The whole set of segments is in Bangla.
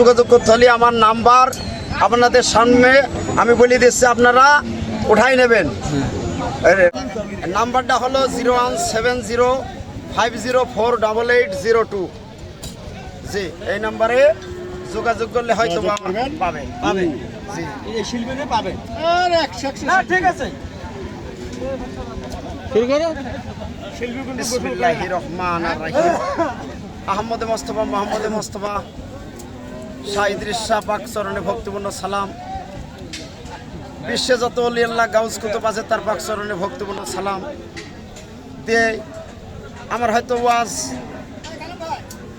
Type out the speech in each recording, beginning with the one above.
যোগাযোগ করতে হলে আমার নাম্বার আপনাদের সামনে আমি বলে দিচ্ছি আপনারা উঠাই নেবেন। নাম্বারটা হলো zero one seven zero five zero four double eight zero two. জি এই নাম্বারে যোগাযোগ করলে হয়তো বা পাবে পাবে জি। এই শিল্পীরা পাবেন। ঠিক আছে। বিসমিল্লাহির রহমানির রহিম। আহমদে মোস্তফা মোহাম্মদে মোস্তফা। শাহিদ রিসা পাক চরণে ভক্তিপূর্ণ সালাম। বিশ্বে যত অলি আল্লাহ গাউজ কুতুব আছে তার পাক চরণে ভক্তিপূর্ণ সালাম। দিয়ে আমার হয়তো ওয়াজ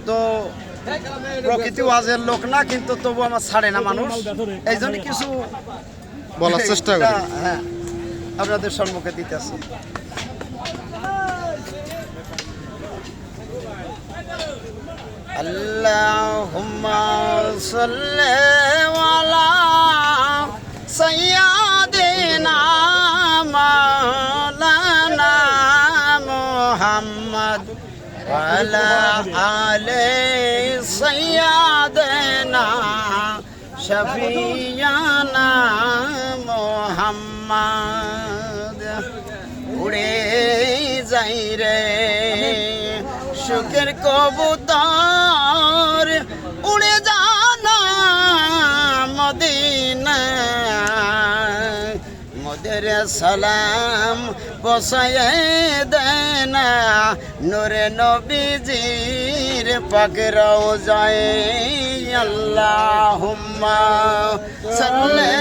তো প্রকৃতি ওয়াজের লোক না কিন্তু তবু আমার ছাড়ে না মানুষ। এই জন্য কিছু বলার চেষ্টা করি। হ্যাঁ আপনাদের সম্মুখে দিতেছি اللهم صل على سيدنا مولانا محمد وعلى آل سيدنا شفيعنا محمد উড়ে যাই রে সুখের কবুতর উড়ে জানা মদিনা। মোদের সালাম বসায় দেনা। নূরে নবীজির পাকরাও যায় আল্লাহুম্মা সাল্লি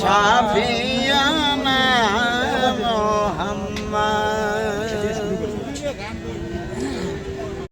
শাফি